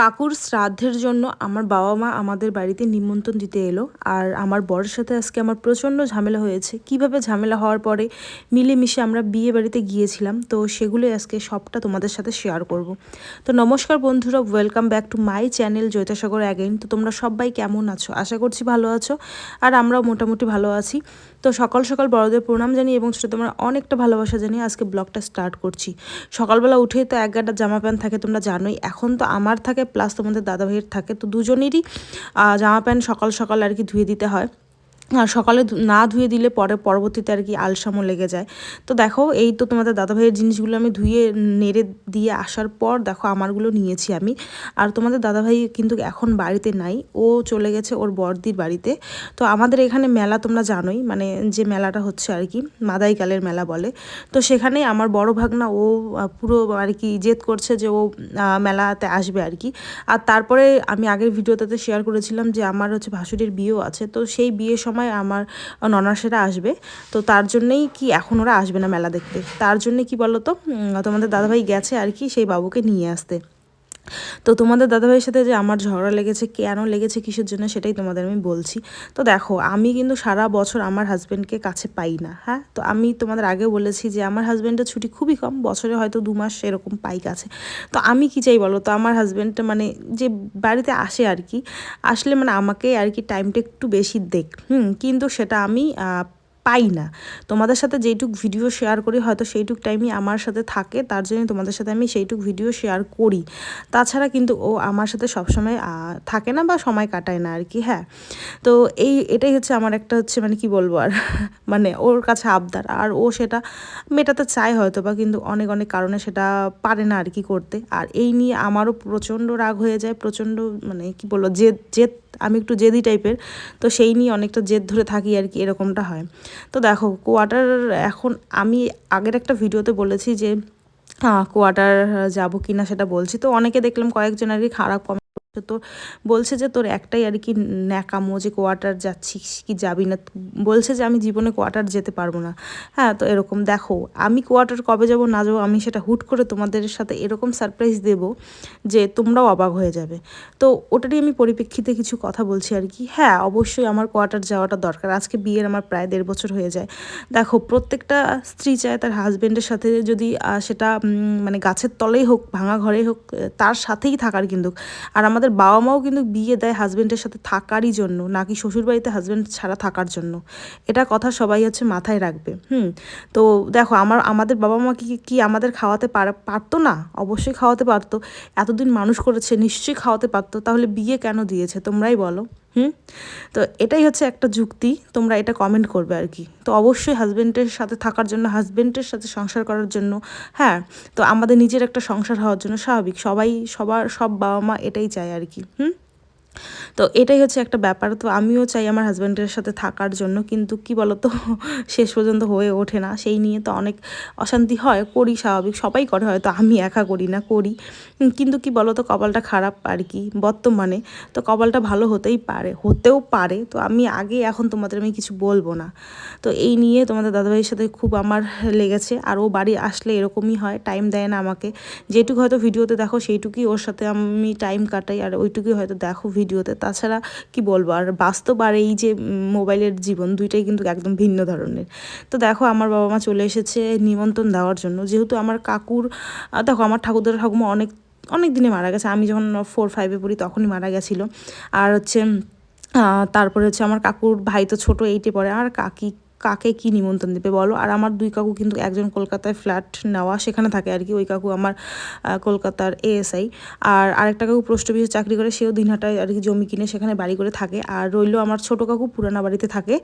কাকুর শ্রাদ্ধের জন্য আমার বাবা মা আমাদের বাড়িতে নিমন্ত্রণ দিতে এলো আর আমার বরের সাথে আজকে আমার প্রচণ্ড ঝামেলা হয়েছে। কীভাবে ঝামেলা হওয়ার পরে মিলেমিশে আমরা বিয়ে বাড়িতে গিয়েছিলাম, তো সেগুলোই আজকে সবটা তোমাদের সাথে শেয়ার করব। তো নমস্কার বন্ধুরা welcome back to my channel জৈতাসাগর again তো তোমরা সবাই কেমন আছো? আশা করছি ভালো আছো আর আমরাও মোটামুটি ভালো আছি। তো সকাল সকাল বড়দের প্রণাম জানি এবং তোমরা অনেকটা ভালোবাসা জানিয়ে আজকে ব্লগটা স্টার্ট করছি। সকালবেলা উঠেই তো এক গাটা জামা প্যান্ট থাকে, তোমরা জানোই। এখন তো আমার থাকে, প্লাস তোমাদের দাদা ভাইয়ের থাকে। তো দুজনেরই জামা প্যান্ট সকাল সকাল আর কি ধুয়ে দিতে হয়। আর সকালে না ধুয়ে দিলে পরে পরবর্তীতে আর কি আলসামো লেগে যায়। তো দেখো, এই তো তোমাদের দাদাভাইয়ের জিনিসগুলো আমি ধুয়ে, নেড়ে দিয়ে আসার পর দেখো আমারগুলো নিয়েছি আমি। আর তোমাদের দাদাভাই কিন্তু এখন বাড়িতে নাই, ও চলে গেছে ওর বর্দির বাড়িতে। তো আমাদের এখানে মেলা তোমরা জানোই মানে যে মেলাটা হচ্ছে আর কি, মাদাইকালের মেলা বলে। তো সেখানে আমার বড় ভাগনা, ও পুরো আর কি জেদ করছে যে ও মেলাতে আসবে আর কি। আর তারপরে আমি আগের ভিডিওটাতে শেয়ার করেছিলাম যে আমার হচ্ছে ভাসুরের বিয়েও আছে। তো সেই বিয়ের সময় সময় আমার ননাসেরা আসবে। তো তার জন্যেই কি এখন ওরা আসবে না মেলা দেখতে? তার জন্যে কি বলো তো তোমাদের দাদাভাই গেছে আর কি সেই বাবুকে নিয়ে আসতে। তো তোমাদের দাদাভাইয়ের সাথে যে আমার ঝগড়া লেগেছে, কেন লেগেছে, কিসের জন্য সেটাই তোমাদের আমি বলছি। তো দেখো, আমি কিন্তু সারা বছর আমার হাজব্যান্ডকে কাছে পাই না হ্যাঁ? তো আমি তোমাদের আগে বলেছি যে আমার হাজব্যান্ডের ছুটি খুবই কম, বছরে হয়তো দু মাস এরকম পাই কাছে। তো আমি কি চাই বলো? তো আমার হাজব্যান্ডটা মানে যে বাড়িতে আসে আর কি, আসলে মানে আমাকে আর কি টাইমটা একটু বেশি দেখ, হুম? কিন্তু সেটা আমি পাই না। তোমাদের সাথে যেইটুক ভিডিও শেয়ার করি, হয়তো সেইটুক টাইমই আমার সাথে থাকে, তার জন্য তোমাদের সাথে আমি সেইটুক ভিডিও শেয়ার করি। তাছাড়া কিন্তু ও আমার সাথে সবসময় থাকে না বা সময় কাটায় না আর কি হ্যাঁ। তো এই, এটাই হচ্ছে আমার একটা হচ্ছে মানে কি বলব আর মানে ওর কাছে আবদার। আর ও সেটা মেটাতে চায় হয়তো বা কিন্তু অনেক অনেক কারণে সেটা পারে না আর কি করতে। আর এই নিয়ে আমারও প্রচণ্ড রাগ হয়ে যায়, প্রচণ্ড মানে কি বলব, জেদ জেদ আমি একটু জেদি টাইপের, তো সেই নিয়ে অনেকটা জেদ ধরে থাকি আর কি এরকমটা হয়। তো দেখো কোয়ার্টার এখন আমি আগের একটা ভিডিওতে বলেছি যে কোয়ার্টার যাব কি না সেটা বলছি। তো অনেকে দেখলাম কয়েকজন আর কি খারাপ তো বলছে যে তোর একটাই আর কি ন্যাকামো যে কোয়ার্টার যাচ্ছিস কি যাবি না, বলছে যে আমি জীবনে কোয়ার্টার যেতে পারব না। হ্যাঁ তো এরকম দেখো, আমি কোয়ার্টার কবে যাব না যাব, আমি সেটা হুট করে তোমাদের সাথে এরকম সারপ্রাইজ দেব যে তোমরাও অবাক হয়ে যাবে। তো ওটারই আমি পরিপ্রেক্ষিতে কিছু কথা বলছি আর কি। হ্যাঁ অবশ্যই আমার কোয়ার্টার যাওয়াটা দরকার। আজকে বিয়ের আমার প্রায় দেড় বছর হয়ে যায়। দেখো, প্রত্যেকটা স্ত্রী চায় তার হাজব্যান্ডের সাথে যদি সেটা মানে গাছের তলেই হোক, ভাঙা ঘরে হোক, তার সাথেই থাকার কিন্তু। আর আমাদের আমাদের বাবা মাও কিন্তু বিয়ে দেয় হাজব্যান্ডের সাথে থাকারই জন্য, নাকি শ্বশুরবাড়িতে হাজব্যান্ড ছাড়া থাকার জন্য। এটা কথা সবাই হচ্ছে মাথায় রাখবে। হুম, তো দেখো, আমার, আমাদের বাবা মা কি কি আমাদের খাওয়াতে পারতো না? অবশ্যই খাওয়াতে পারতো। এতদিন মানুষ করেছে, নিশ্চয়ই খাওয়াতে পারতো। তাহলে বিয়ে কেন দিয়েছে? তোমরাই বলো। হুম? তো এটাই হচ্ছে একটা যুক্তি, তোমরা এটা কমেন্ট করবে আর কি। তো অবশ্যই হাজব্যান্ডের সাথে থাকার জন্য হাজব্যান্ডের সাথে সংসার করার জন্য হ্যাঁ তো আমাদের নিজের একটা সংসার হওয়ার জন্য স্বাভাবিক। সবাই, সবার, সব বাবা মা এটাই চায় আর কি, হুম? তো এটাই হচ্ছে একটা ব্যাপার। তো আমিও চাই আমার হাজব্যান্ডের সাথে থাকার জন্য, কিন্তু কি বলতো, শেষ পর্যন্ত হয়ে ওঠে না। সেই নিয়ে তো অনেক অশান্তি হয়, করি স্বাভাবিক, সবাই করে হয়তো, আমি একা করি না, করি। কিন্তু কি বলতো, কপালটা খারাপ আর কি, বর্তমানে। তো কপালটা ভালো হতেই পারে, হতেও পারে। তো আমি আগে, এখন তোমাদের আমি কিছু বলব না। তো এই নিয়ে তোমাদের দাদাভাইয়ের সাথে খুব আমার লেগেছে। আর ও বাড়ি আসলে এরকমই হয় টাইম দেয় না আমাকে। যেটুকু হয়তো ভিডিওতে দেখো, সেইটুকুই ওর সাথে আমি টাইম কাটাই, আর ওইটুকুই হয়তো দেখো ভিডিওতে। তাছাড়া কি বলব, আর বাস্তব আর এই যে মোবাইলের জীবন দুইটাই কিন্তু একদম ভিন্ন ধরনের। তো দেখো, আমার বাবা মা চলে এসেছে নিমন্ত্রণ দেওয়ার জন্য। যেহেতু আমার কাকুর দেখো, আমার ঠাকুরদার ঠাকুমা অনেক অনেক দিনে মারা গেছে। আমি যখন ফোর ফাইভে পড়ি তখনই মারা গেছিল। আর হচ্ছে তারপরে হচ্ছে আমার কাকুর ভাই তো ছোটো এইটে পড়ে। আর কাকি কাকে কি নিমন্ত্রণ দেবে বলো? আর আমার দুই কাকু কিন্তু একজন কলকাতায় ফ্ল্যাট নেওয়া সেখানে থাকে আর কি, ওই কাকু আমার কলকাতার এএসআই আর আরেকটা কাকু পোস্ট অফিসে চাকরি করে, সেও দিনহাটায় আর কি জমি কিনে সেখানে বাড়ি করে থাকে। আর রইল আমার ছোট কাকু, পুরানা বাড়িতে থাকে।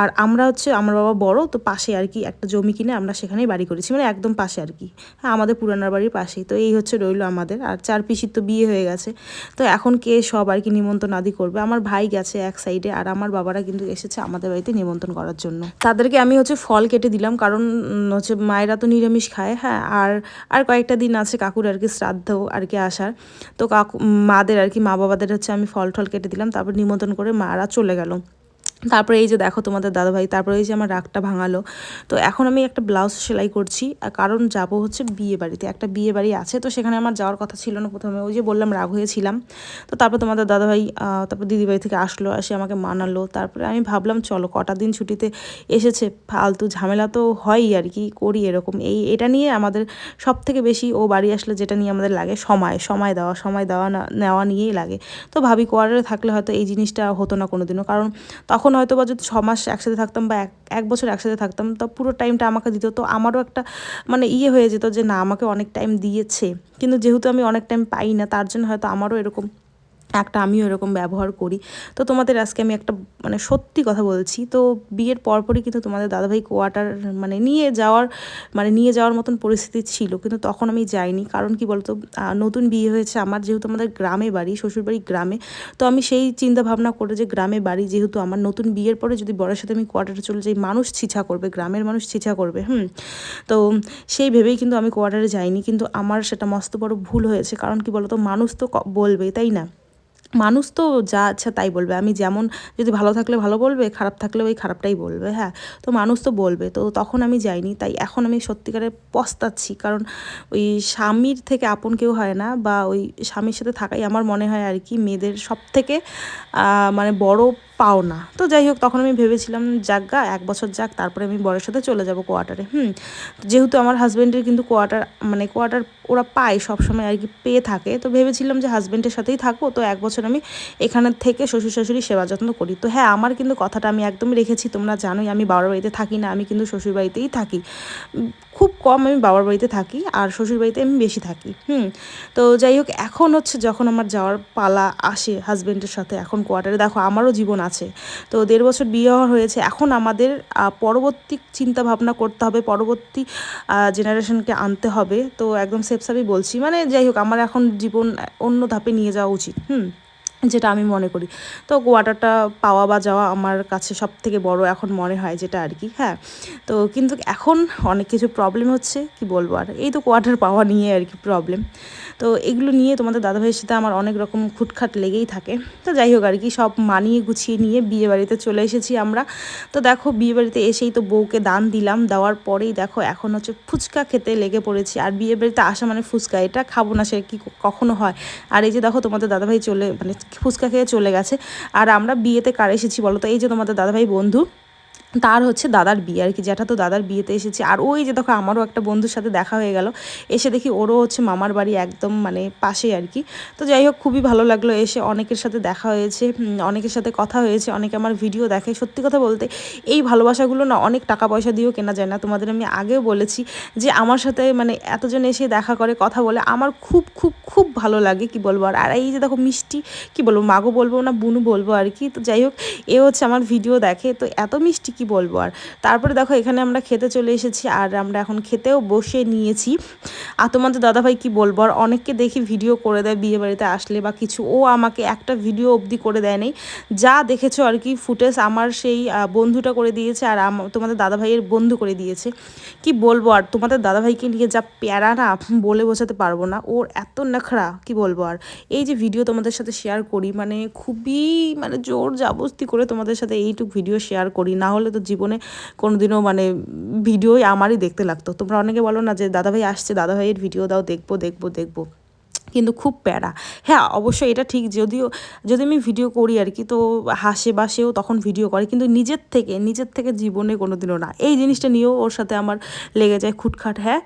আর আমরা হচ্ছে, আমার বাবা বড়, তো পাশে আর কি একটা জমি কিনে আমরা সেখানেই বাড়ি করেছি মানে একদম পাশে আর কি। হ্যাঁ আমাদের পুরানার বাড়ির পাশেই, তো এই হচ্ছে রইল আমাদের। আর চার পিসির তো বিয়ে হয়ে গেছে। তো এখন কে সব আর কি নিমন্ত্রণ আদি করবে? আমার ভাই গেছে এক সাইডে আর আমার বাবারা কিন্তু এসেছে আমাদের বাড়িতে নিমন্ত্রণ করার জন্য। তাদেরকে আমি হচ্ছে ফল কেটে দিলাম, কারণ হচ্ছে মায়েরা তো নিরামিষ খায় হ্যাঁ আর আর কয়েকটা দিন আছে কাকুর আর কি শ্রাদ্ধ আর কি আসার। তো কাকু মাদের আর কি মা বাবাদের হচ্ছে আমি ফল টল কেটে দিলাম, তারপর নিমন্ত্রণ করে মারা চলে গেল। তারপরে এই যে দেখো তোমাদের দাদাভাই, তারপরে এই যে আমার রাগটা ভাঙালো। তো এখন আমি একটা ব্লাউজ সেলাই করছি কারণ যাব হচ্ছে বিয়ে বাড়িতে। একটা বিয়ে বাড়ি আছে, তো সেখানে আমার যাওয়ার কথা ছিল না প্রথমে। ওই যে বললাম, রাগ হয়েছিলাম। তো তারপর তোমাদের দাদাভাই তারপর দিদিবাড়ি থেকে আসলো আসে আমাকে মানালো। তারপরে আমি ভাবলাম, চলো কটা দিন ছুটিতে এসেছে। ফালতু ঝামেলা তো হয়ই আর কি, করি এরকম। এই, এটা নিয়ে আমাদের সব থেকে বেশি ও বাড়ি আসলে যেটা নিয়ে আমাদের লাগে, সময়। সময় দেওয়া সময় দেওয়া নেওয়া নিয়েই লাগে। তো ভাবি, কোয়ার্টারে থাকলে হয়তো এই জিনিসটা হতো না কোনো দিনও কারণ তখন হয়তো বা যদি ছ মাস একসাথে থাকতাম বা এক এক বছর একসাথে থাকতাম, তো পুরো টাইমটা আমাকে দিত। তো আমারও একটা মানে ইয়ে হয়ে যেত যে না, আমাকে অনেক টাইম দিয়েছে। কিন্তু যেহেতু আমি অনেক টাইম পাই না, তার জন্য হয়তো আমারও এরকম একটা আমিও এরকম ব্যবহার করি। তো তোমাদের আজকে আমি একটা মানে সত্যি কথা বলছি, তো বিয়ের পরপরই কিন্তু তোমাদের দাদাভাই কোয়ার্টার মানে নিয়ে যাওয়ার মানে নিয়ে যাওয়ার মতন পরিস্থিতি ছিল, কিন্তু তখন আমি যাইনি। কারণ কি বলতো নতুন বিয়ে হয়েছে, আমার যেহেতু আমাদের গ্রামে বাড়ি, শ্বশুরবাড়ি গ্রামে, তো আমি সেই চিন্তা ভাবনা করে যে গ্রামে বাড়ি যেহেতু আমার নতুন বিয়ের পরে যদি বড়ের সাথে আমি কোয়ার্টারে চলে যাই, মানুষ ছিছা করবে, গ্রামের মানুষ ছিছা করবে, হুম? তো সেই ভেবেই কিন্তু আমি কোয়ার্টারে যাইনি, কিন্তু আমার সেটা মস্ত বড় ভুল হয়েছে, কারণ কি বলতো, মানুষ তো বলবে তাই না? মানুষ তো যা আচ্ছা তাই বলবে। আমি যেমন যদি ভালো থাকলে ভালো বলবে, খারাপ থাকলে ওই খারাপটাই বলবে হ্যাঁ। তো মানুষ তো বলবে। তো তখন আমি যাইনি। তাই এখন আমি সত্যিকারে পস্তাচ্ছি। কারণ ওই স্বামীর থেকে আপন কেউ হয় না বা ওই স্বামীর সাথে থাকাই আমার মনে হয় আর কি মেয়েদের সব থেকে মানে বড় পাওনা। তো যাই হোক, তখন আমি ভেবেছিলাম, যাক গা, এক বছর যাক, তারপরে আমি বরের সাথে চলে যাব কোয়ার্টারে। হুম, যেহেতু আমার হাজব্যান্ডের কিন্তু কোয়ার্টার মানে কোয়ার্টার ওরা পায় সবসময় আর কি, পেয়ে থাকে। তো ভেবেছিলাম যে হাজব্যান্ডের সাথেই থাকব। তো এক বছর আমি, এখানে থেকে শ্বশুর শাশুড়ি সেবা যত্ন করি। তো হ্যাঁ আমার কিন্তু কথাটা আমি একদমই রেখেছি, তোমরা জানোই আমি বাবার বাড়িতে থাকি না, আমি কিন্তু শ্বশুর বাড়িতেই থাকি। খুব কম আমি বাবার বাড়িতে থাকি আর শ্বশুর বাড়িতে আমি বেশি থাকি, হুম। তো যাই হোক, এখন হচ্ছে যখন আমার যাওয়ার পালা আসে হাজব্যান্ডের সাথে, এখন কোয়ার্টারে দেখো আমারও জীবন আছে। তো দেড় বছর বিয়ে হয়েছে, এখন আমাদের পরবর্তী চিন্তা ভাবনা করতে হবে, পরবর্তী জেনারেশনকে আনতে হবে। তো একদম সেফসাবই বলছি মানে যাই হোক, আমার এখন জীবন অন্য ধাপে নিয়ে যাওয়া উচিত, হুম। যেটা আমি মনে করি। তো কোয়ার্টারটা পাওয়া বা যাওয়া আমার কাছে সব থেকে বড় এখন মনে হয় যেটা আর কি হ্যাঁ। তো কিন্তু এখন অনেক কিছু প্রবলেম হচ্ছে, কি বলব আর? এই তো কোয়ার্টার পাওয়া নিয়ে আর কি প্রবলেম তো এগুলো নিয়ে তোমাদের দাদাভাইয়ের সাথে আমার অনেক রকম খুটখাট লেগেই থাকে। তো যাই হোক আর কি, সব মানিয়ে গুছিয়ে নিয়ে বিয়ে বাড়িতে চলে এসেছি আমরা। তো দেখো বিয়ে বাড়িতে এসেই তো বউকে দান দিলাম, দেওয়ার পরেই দেখো এখন হচ্ছে ফুচকা খেতে লেগে পড়েছি। আর বিয়ে বাড়িতে আসা মানে ফুচকা, এটা খাব না সে কি কখনো হয়? আর এই যে দেখো তোমাদের দাদাভাই চলে মানে ফুচকা খেয়ে চলে গেছে। আর আমরা বিয়েতে কার এসেছি বলো তো? এই যে তোমাদের দাদাভাই বন্ধু। তার হচ্ছে দাদার বিয়ে আর কি যেটা তো দাদার বিয়েতে এসেছে। আর ওই যে দেখো আমারও একটা বন্ধুর সাথে দেখা হয়ে গেল, এসে দেখি ওরও হচ্ছে মামার বাড়ি একদম মানে পাশে আর কি। তো যাই হোক, খুবই ভালো লাগল এসে অনেকের সাথে দেখা হয়েছে অনেকের সাথে কথা হয়েছে, অনেকে আমার ভিডিও দেখে। সত্যি কথা বলতে, এই ভালোবাসাগুলো না অনেক টাকা পয়সা দিয়েও কেনা যায় না। তোমাদের আমি আগেও বলেছি যে আমার সাথে মানে এতজন এসে দেখা করে, কথা বলে আমার খুব খুব খুব ভালো লাগে, কি বলব? আর এই যে দেখো মিষ্টি, কি বলব? মাগো বলব না, বুনু বলব আর কি। তো যাই হোক, এ হচ্ছে আমার ভিডিও দেখে। তো এত মিষ্টি কি বলব আর? তারপরে দেখো, এখানে আমরা খেতে চলে এসেছি আর আমরা এখন খেতেও বসে নিয়েছি। আর তোমাদের দাদাভাই কি বলব আর? অনেককে দেখি ভিডিও করে দেয় বিয়ে বাড়িতে আসলে বা কিছু। ও আমাকে একটা ভিডিও অবধি করে দেয় নেই। যা দেখেছ আর কি ফুটেজ আমার সেই বন্ধুটা করে দিয়েছে আর তোমাদের দাদাভাইয়ের বন্ধু করে দিয়েছে। কি বলব আর? তোমাদের দাদাভাইকে নিয়ে যা প্যারা না, বলে বোঝাতে পারব না। ওর এত নাখড়া কি বলব আর? এই যে ভিডিও তোমাদের সাথে শেয়ার করি মানে খুবই মানে জোর জাবস্তি করে তোমাদের সাথে এইটুক ভিডিও শেয়ার করি। না হলে তো জীবনে কোনোদিনও মানে ভিডিওই আমারই দেখতে লাগতো। তোমরা অনেকে বলো না যে, দাদাভাই আসছে, দাদাভাইয়ের ভিডিও দাও, দেখব দেখব দেখব। কিন্তু খুব প্যারা। হ্যাঁ অবশ্যই এটা ঠিক যদিও, যদি আমি ভিডিও করি আর কি, তো হাসে বাসেও তখন ভিডিও করে, কিন্তু নিজের থেকে নিজের থেকে জীবনে কোনো দিনও না। এই জিনিসটা নিয়েও ওর সাথে আমার লেগে যায় খুটখাট হ্যাঁ।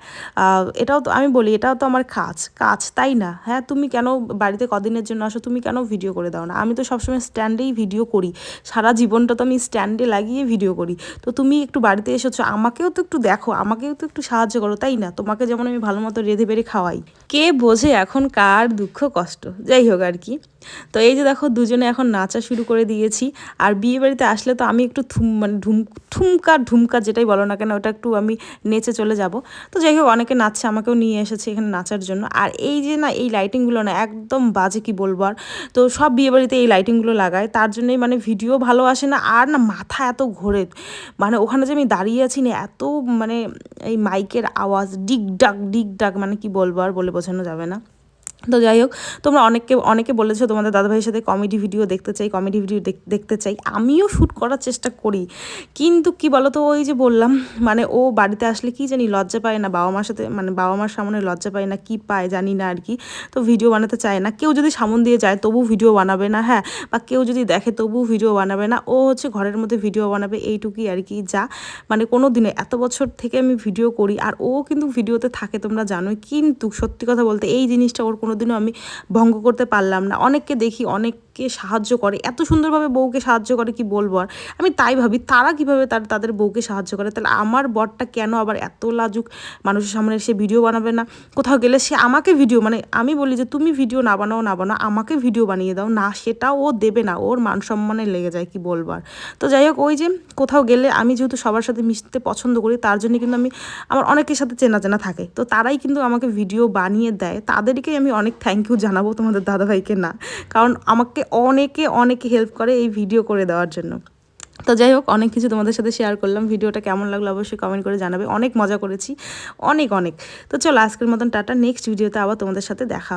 এটাও তো, আমি বলি, এটাও তো আমার কাজ। কাজ তাই না? হ্যাঁ তুমি কেন বাড়িতে কদিনের জন্য আসো, তুমি কেন ভিডিও করে দাও না? আমি তো সবসময় স্ট্যান্ডেই ভিডিও করি। সারা জীবনটা তো আমি স্ট্যান্ডে লাগিয়ে ভিডিও করি। তো তুমি একটু বাড়িতে এসেছ, আমাকেও তো একটু দেখো, আমাকেও তো একটু সাহায্য করো, তাই না? তোমাকে যেমন আমি ভালো মতো রেঁধে বেড়ে খাওয়াই। কে বোঝে এখন কার দুঃখ, কষ্ট? যাই হোক আর কি। তো এই যে দেখো, দুজনে এখন নাচা শুরু করে দিয়েছি। আর বিয়ে বাড়িতে আসলে তো আমি একটু থুম মানে ঢুম ঠুমকা ঢুমকা যেটাই বলো না কেন, ওটা একটু আমি নেচে চলে যাব। তো যাই হোক, অনেকে নাচছে, আমাকেও নিয়ে এসেছে এখানে নাচার জন্য। আর এই যে না, এই লাইটিংগুলো না, একদম বাজে কি বলব আর। তো সব বিয়ে বাড়িতে এই লাইটিংগুলো লাগায়। তার জন্যই মানে ভিডিও ভালো আসে না, আর না মাথা এত ঘোরে। মানে ওখানে যে আমি দাঁড়িয়ে আছি না, এত মানে এই মাইকের আওয়াজ ডিগ ডাক ডিগ ডাক মানে কি বলব আর বলে বোঝানো যাবে না। তো যাই হোক, তোমরা অনেককে, অনেকে বলেছ তোমাদের দাদাভাইয়ের সাথে কমেডি ভিডিও দেখতে চাই কমেডি ভিডিও দেখতে চাই। আমিও শ্যুট করার চেষ্টা করি। কিন্তু কি বলো তো ওই যে বললাম মানে ও বাড়িতে আসলে কি জানি লজ্জা পায় না বাবা মার সাথে মানে বাবা মার সামনে লজ্জা পায় না, কি পায় জানি না আর কি। তো ভিডিও বানাতে চায় না। কেউ যদি সামন দিয়ে যায়, তবু ভিডিও বানাবে না হ্যাঁ। বা কেউ যদি দেখে, তবু ভিডিও বানাবে না। ও হচ্ছে ঘরের মধ্যে ভিডিও বানাবে, এইটুকুই আর কি, যা। মানে কোনো দিনে, এত বছর থেকে আমি ভিডিও করি, আর ও কিন্তু ভিডিওতে থাকে, তোমরা জানোই। কিন্তু সত্যি কথা বলতে, এই জিনিসটা ওর কোনো কোনোদিনও আমি ভঙ্গ করতে পারলাম না। অনেককে দেখি অনেককে সাহায্য করে, এত সুন্দরভাবে বউকে সাহায্য করে কি বলব আর? আমি তাই ভাবি, তারা কীভাবে তার, তাদের বউকে সাহায্য করে? তাহলে আমার বরটা কেন আবার এত লাজুক? মানুষের সামনে সে ভিডিও বানাবে না? কোথাও গেলে সে আমাকে ভিডিও মানে আমি বলি যে তুমি ভিডিও না বানাও না বানাও, আমাকে ভিডিও বানিয়ে দাও, না সেটাও ও দেবে না, ওর মান সম্মানে লেগে যায় কি বলবার তো যাই হোক, ওই যে কোথাও গেলে আমি যেহেতু সবার সাথে মিশতে পছন্দ করি, তার জন্য কিন্তু আমি, আমার অনেকের সাথে চেনা চেনা থাকে। তো তারাই কিন্তু আমাকে ভিডিও বানিয়ে দেয়। তাদেরকেই আমি অনেক থ্যাংক ইউ জানাব তোমাদের দাদাভাইকে না। কারণ আমাকে অনেকে অনেকে হেল্প করে এই ভিডিও করে দেওয়ার জন্য। তো যাই হোক, অনেক কিছু তোমাদের সাথে শেয়ার করলাম। ভিডিওটা কেমন লাগল অবশ্যই কমেন্ট করে জানাবে। অনেক মজা করেছি। অনেক অনেক। তো চলো, আজকের মতন টাটা। নেক্সট ভিডিওতে আবার তোমাদের সাথে দেখা